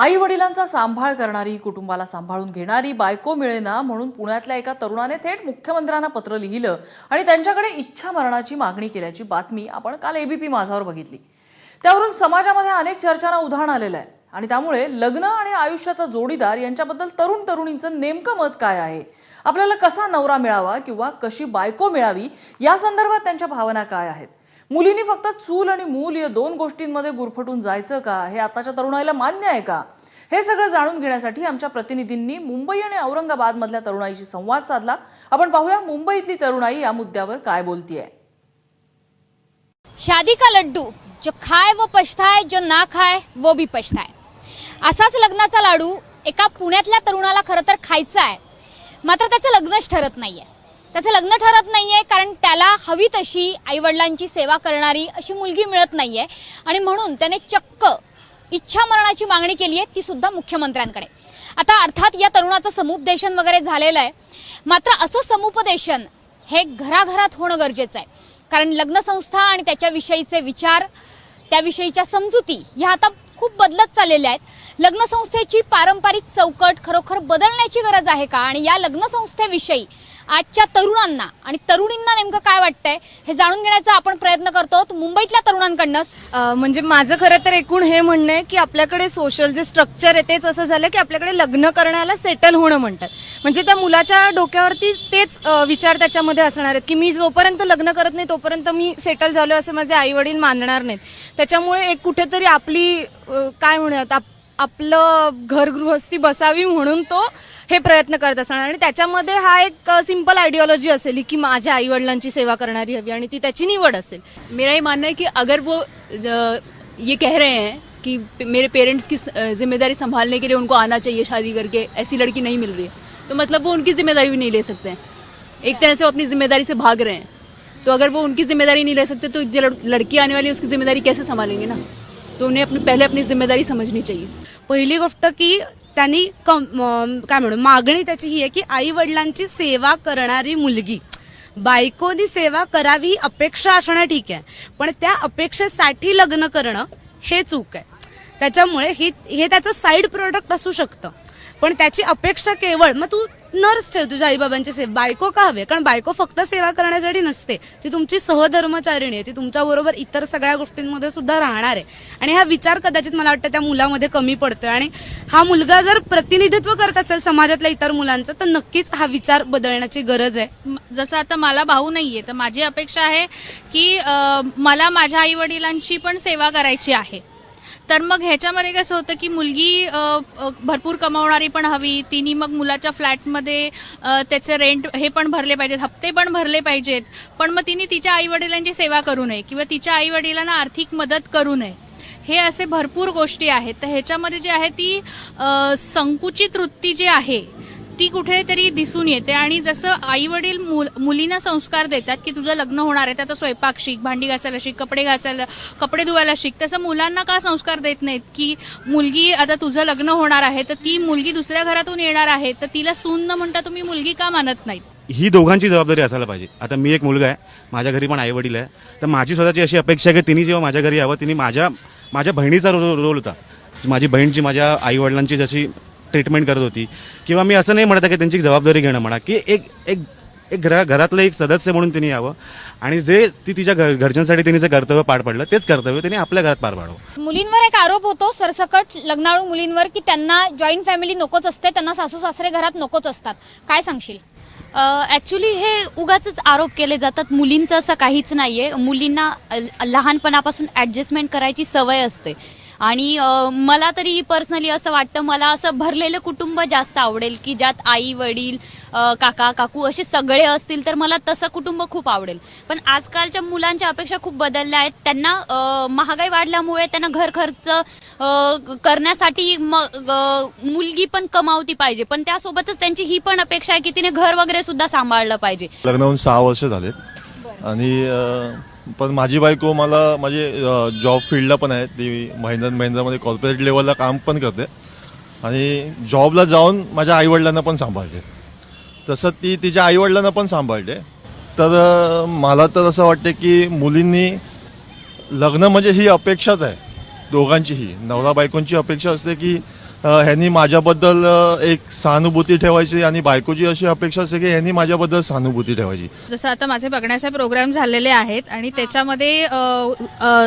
आई वडिलांचा सांभाळ करणारी कुटुंबाला सांभाळून घेणारी बायको मिळेना म्हणून पुण्यातल्या एका तरुणाने थेट मुख्यमंत्र्यांना पत्र लिहिलं आणि त्यांच्याकडे इच्छा मरणाची मागणी केल्याची बातमी आपण काल एबीपी माझावर बघितली. त्यावरून समाजामध्ये अनेक चर्चांना उधाण आलेलं आहे आणि त्यामुळे लग्न आणि आयुष्याचा जोडीदार यांच्याबद्दल तरुण तरुणींचं नेमकं मत काय आहे? आपल्याला कसा नवरा मिळावा किंवा कशी बायको मिळावी या संदर्भात त्यांच्या भावना काय आहेत? मुलींनी फक्त चूल आणि मूल या दोन गोष्टींमध्ये गुरफटून जायचं का? हे आताच्या तरुणाईला मान्य आहे का? हे सगळं जाणून घेण्यासाठी आमच्या प्रतिनिधींनी मुंबई आणि औरंगाबाद मधल्या तरुणाईशी संवाद साधला. आपण पाहूया मुंबईतली तरुणाई या मुद्द्यावर काय बोलतीये. शादी का लड्डू? जो खाय व पछताय जो ना खाय वो भी पछताय असाच लग्नाचा लाडू एका पुण्यातल्या तरुणाला खरं तर खायचा आहे. मात्र त्याचं लग्नच ठरत नाहीये. त्याचं लग्न ठरत नाहीये कारण त्याला हवी तशी आईवडिलांची सेवा करणारी अशी मुलगी मिळत नाहीये. आणि म्हणून त्याने चक्क इच्छा मरणाची मागणी केली आहे ती सुद्धा मुख्यमंत्र्यांकडे. आता अर्थात या तरुणाचं समुपदेशन वगैरे झालेलं आहे. मात्र असं समुपदेशन हे घराघरात होणं गरजेचं आहे. कारण लग्न संस्था आणि त्याच्याविषयीचे विचार त्याविषयीच्या समजुती ह्या आता खूप बदलत चाललेल्या आहेत. लग्न संस्थेची पारंपरिक चौकट खरोखर बदलण्याची गरज आहे का? आणि या लग्न संस्थेविषयी आजच्या तरुणांना आणि तरुणींना नेमकं काय वाटतंय हे जाणून घेण्याचा आपण प्रयत्न करतो मुंबईतल्या तरुणांकडनं. म्हणजे माझं खरं तर एकूण हे म्हणणं आहे की आपल्याकडे सोशल जे स्ट्रक्चर आहे तेच असं झालं की आपल्याकडे लग्न करण्याला सेटल होणं म्हणतात. म्हणजे त्या मुलाच्या डोक्यावरती तेच विचार त्याच्यामध्ये असणार आहेत की मी जोपर्यंत लग्न करत नाही तोपर्यंत मी सेटल झालो असं माझे आई वडील मानणार नाहीत. त्याच्यामुळे एक कुठेतरी आपली काय म्हणूयात आप- आपलं घरगृहस्थी बसावी म्हणून तो हे प्रयत्न करत असणार. आणि त्याच्यामध्ये हा एक सिंपल आयडिओलॉजी असेल की माझ्या आईवडिलांची सेवा करणारी हवी आणि ती त्याची निवड असेल. मेरा ये मानना है कि अगर वो ये कह रहे हैं कि मेरे पेरेंट्स की जिम्मेदारी संभालने के लिए उनको आना चाहिए शादी करके ऐसी लड़की नहीं मिल रही है तो मतलब वो उनकी जिम्मेदारी भी नहीं ले सकते हैं। एक तरह से वो अपनी जिम्मेदारी से भाग रहे हैं। तो अगर वो उनकी जिम्मेदारी नहीं ले सकते तो जो लड़की आने वाली है उसकी जिम्मेदारी कैसे संभालेंगे ना? तो उन्हें अपने पहले अपनी जिम्मेदारी समझनी चाहिए। पहिली गोष्ट की त्यांनी कम काय म्हणू मागणी त्याची ही आहे की आई वडिलांची सेवा करणारी मुलगी बायकोनी सेवा करावी ही अपेक्षा असणं ठीक आहे पण त्या अपेक्षेसाठी लग्न करणं हे चूक आहे. त्याच्यामुळे ही हे त्याचं साईड प्रोडक्ट असू शकतं पण त्याची अपेक्षा केवळ मग तू नर्स ठेव तुझ्या आईबाबांची सेवा. बायको का हवे? कारण बायको फक्त सेवा करण्यासाठी नसते. ती तुमची सहधर्मचारिणी आहे. ती तुमच्या बरोबर इतर सगळ्या गोष्टींमध्ये सुद्धा राहणार आहे. आणि हा विचार कदाचित मला वाटतं त्या मुलामध्ये कमी पडतोय. आणि हा मुलगा जर प्रतिनिधित्व करत असेल समाजातल्या इतर मुलांचं तर नक्कीच हा विचार बदलण्याची गरज आहे. जसं आता मला भाऊ नाहीये तर माझी अपेक्षा आहे की मला माझ्या आई वडिलांची पण सेवा करायची आहे. तर मग ह्याच्यामध्ये कसं होतं की मुलगी भरपूर कमावणारी पण हवी तिने मग मुलाच्या फ्लॅटमध्ये त्याचे रेंट हे पण भरले पाहिजेत हप्ते पण भरले पाहिजेत पण मग तिने तिच्या आईवडिलांची सेवा करू नये किंवा तिच्या आईवडिलांना आर्थिक मदत करू नये. हे असे भरपूर गोष्टी आहेत. तर ह्याच्यामध्ये जे आहे ती संकुचित वृत्ती जी आहे ती कुठेतरी दिसून येते आणि जसं आई वडील मुलींना संस्कार देतात की तुझं लग्न होणार आहे त्यात स्वयंपाक शिक भांडी घासायला शिक कपडे घासायला कपडे धुवायला शिक तसं मुलांना का संस्कार देत नाहीत की मुलगी आता तुझं लग्न होणार आहे तर ती मुलगी दुसऱ्या घरातून येणार आहे तर तिला सून न म्हणता तुम्ही मुलगी का मानत नाहीत? ही दोघांची जबाबदारी असायला पाहिजे. आता मी एक मुलगा आहे माझ्या घरी पण आई वडील आहे तर माझी स्वतःची अशी अपेक्षा आहे की तिने जेव्हा माझ्या घरी यावं तिने माझ्या माझ्या बहिणीचा रो रोल होता. माझी बहीण जी माझ्या आई वडिलांची जशी ट्रीटमेंट करत होती. किंवा मी असं नाही म्हणत आहे की त्यांची जबाबदारी घेणं म्हणा की एक एक एक घरा घरातलं एक सदस्य म्हणून तिने यावं. आणि जे ती तिच्या घर घरच्यांसाठी तिने जे कर्तव्य पार पडलं तेच कर्तव्य तिने आपल्या घरात पार पाडावं. मुलींवर एक आरोप होतो सरसकट लग्नाळू मुलींवर की त्यांना जॉईंट फॅमिली नकोच असते त्यांना सासू सासरे घरात नकोच असतात. काय सांगशील? ऍक्च्युली हे उगाच आरोप केले जातात. मुलींचं असं काहीच नाहीये. मुलींना अ, लहानपणापासून ऍडजस्टमेंट करायची सवय असते. आणि मला तरी पर्सनली असं वाटतं मला असं भरलेलं कुटुंब जास्त आवडेल की ज्यात आई वडील काका काकू असे सगळे असतील तर मला तसं कुटुंब खूप आवडेल. पण आजकालच्या मुलांच्या अपेक्षा खूप बदलल्या आहेत. त्यांना महागाई वाढल्यामुळे त्यांना घर खर्च करण्यासाठी मुलगी पण कमावती पाहिजे. पण त्यासोबतच त्यांची ही पण अपेक्षा आहे की तिने घर वगैरे सुद्धा सांभाळलं पाहिजे. लग्न होऊन सहा वर्ष झालेत. आणि पण माझी बायको मला माझे जॉब फील्डला पण आहे. ती महिंद्रा महिंद्रामध्ये कॉर्पोरेट लेवलला काम पण करते. आणि जॉबला जाऊन माझ्या आईवडिलांना पण सांभाळते. तसं ती तिच्या आईवडिलांना पण सांभाळते. तर मला तर असं वाटते की मुलींनी लग्न म्हणजे ही अपेक्षाच आहे. दोघांचीही. नवरा बायकोंची अपेक्षा असते की ह्यांनी माझ्याबद्दल एक सहानुभूती ठेवायची आणि बायकोची अशी अपेक्षा असते की ह्यांनी माझ्याबद्दल सहानुभूती ठेवायची. जसं आता माझे बघण्याचे प्रोग्राम झालेले आहेत आणि त्याच्यामध्ये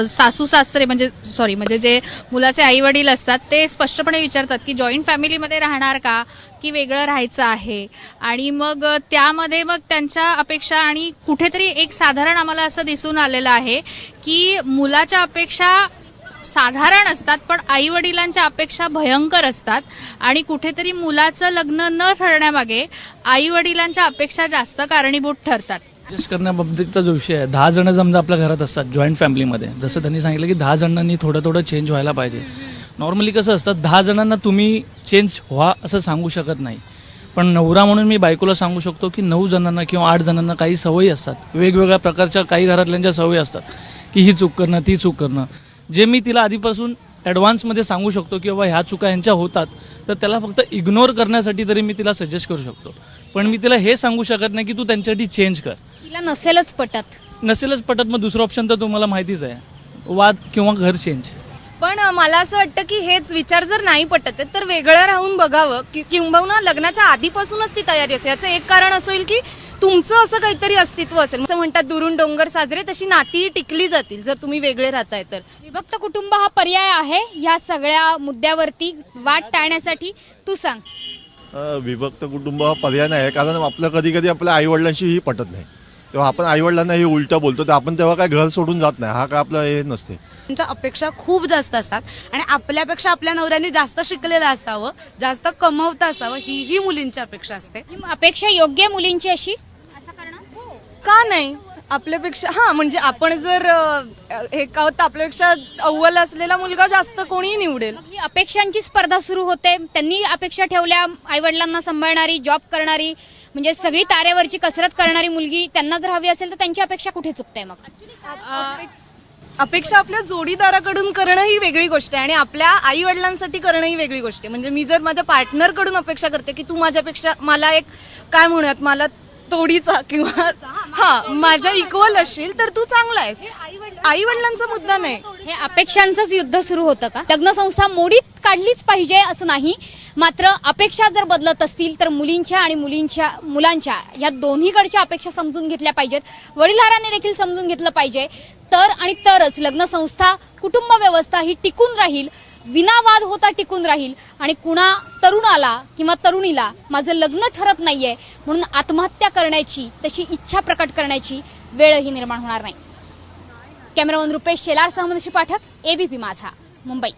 सासू सासरे म्हणजे सॉरी म्हणजे जे मुलाचे आई वडील असतात ते स्पष्टपणे विचारतात की जॉईंट फॅमिलीमध्ये राहणार का? की वेगळं राहायचं आहे? आणि मग त्यामध्ये मग त्यांच्या अपेक्षा आणि कुठेतरी एक साधारण आम्हाला असं दिसून आलेलं आहे की मुलाच्या अपेक्षा साधारण असतात पण आई वडिलांच्या अपेक्षा भयंकर असतात. आणि कुठेतरी मुलाचं लग्न न ठरण्यामागे आई वडिलांच्या अपेक्षा जास्त कारणीभूत ठरतात. ऍडजस्ट करण्याबाबतीचा जो विषय आहे दहा जण समजा आपल्या घरात असतात जॉईंट फॅमिलीमध्ये जसं त्यांनी सांगितलं की दहा जणांनी थोडं थोडं चेंज व्हायला पाहिजे. नॉर्मली कसं असतं दहा जणांना तुम्ही चेंज व्हा असं सांगू शकत नाही. पण नवरा म्हणून मी बायकोला सांगू शकतो की नऊ जणांना किंवा आठ जणांना काही सवयी असतात. वेगवेगळ्या प्रकारच्या काही घरातल्यांच्या सवयी असतात की ही चूक करणं ती चूक करणं. जे मी तिला आधीपासून ॲडव्हान्समध्ये सांगू शकतो की बाबा ह्या चुका यांच्या होतात तर त्याला फक्त इग्नोर करण्यासाठी तरी मी तिला सजेस्ट करू शकतो. पण मी तिला हे सांगू शकत नाही की तू त्यांच्यासाठी चेंज कर. तिला नसेलच पटत. नसेलच पटत मग दुसरं ऑप्शन तर तुम्हाला माहितीच आहे. वाद किंवा घर चेंज पण मला असं वाटतं की हेच विचार जर नाही पटत आहेत तर वेगळं राहून बघावं. कि- किंबहुना लग्नाच्या आधीपासूनच ती तयारी असते. याचं एक कारण असं होईल की तुमचं असं काहीतरी अस्तित्व असेल. असं म्हणतात दुरून डोंगर साजरे तशी नाती टिकली जातील जर तुम्ही वेगळे राहताय तर. विभक्त कुटुंब हा पर्याय आहे. ह्या सगळ्या मुद्द्यावरती वाट टाळण्यासाठी तू सांग. अ, विभक्त कुटुंब हा पर्याय नाही आहे कारण आपलं कधी कधी आपल्या आईवडिलांशी ही पटत नाही. तेव्हा आपण आईवडिलांना हे उलटं बोलतो तर आपण तेव्हा काय घर सोडून जात नाही. हा काय आपलं हे नसते. त्यांच्या अपेक्षा खूप जास्त असतात आणि आपल्यापेक्षा आपल्या नवऱ्याने जास्त शिकलेलं असावं जास्त कमवता असावं ही ही मुलींची अपेक्षा असते. ही अपेक्षा योग्य आहे मुलींची अशी? असं करणं का नाही? आपल्यापेक्षा हा म्हणजे आपण जर अ, हे का होतं आपल्यापेक्षा अव्वल असलेला मुलगा जास्त कोणीही निवडेल. मग ही अपेक्षांची स्पर्धा सुरू होते. त्यांनी अपेक्षा ठेवल्या आई वडिलांना सांभाळणारी जॉब करणारी म्हणजे सगळी तारेवरची कसरत करणारी मुलगी त्यांना जर हवी असेल तर त्यांची अपेक्षा कुठे चुकते मग? अपेक्षा आपल्या जोडीदाराकडून करणं ही वेगळी गोष्ट आहे आणि आपल्या आई वडिलांसाठी करणं ही वेगळी गोष्ट आहे. म्हणजे मी जर माझ्या पार्टनरकडून अपेक्षा करते की तू माझ्यापेक्षा मला एक काय म्हणूयात मला तोडीचा किंवा हा माझ्या इक्वल असशील तर तू चांगला आहेस. आई वडिलांचा मुद्दा नाही. हे अपेक्षांचंच युद्ध सुरू होतं का? लग्न संस्था मोडीत काढलीच पाहिजे असं नाही. मात्र अपेक्षा जर बदलत असतील तर मुलींच्या आणि मुलींच्या मुलांच्या या दोन्हीकडच्या अपेक्षा समजून घेतल्या पाहिजेत. वडीलधाराने देखील समजून घेतलं पाहिजे. तर आणि तरच लग्न संस्था कुटुंब व्यवस्था ही टिकून राहील. विनावाद होता टिकून राहील आणि कुणा तरुणाला किंवा तरुणीला माझं लग्न ठरत नाहीये म्हणून आत्महत्या करण्याची तशी इच्छा प्रकट करण्याची वेळही निर्माण होणार नाही. कॅमेरामन रुपेश शेलार सहमदशी पाठक एबीपी माझा मुंबई.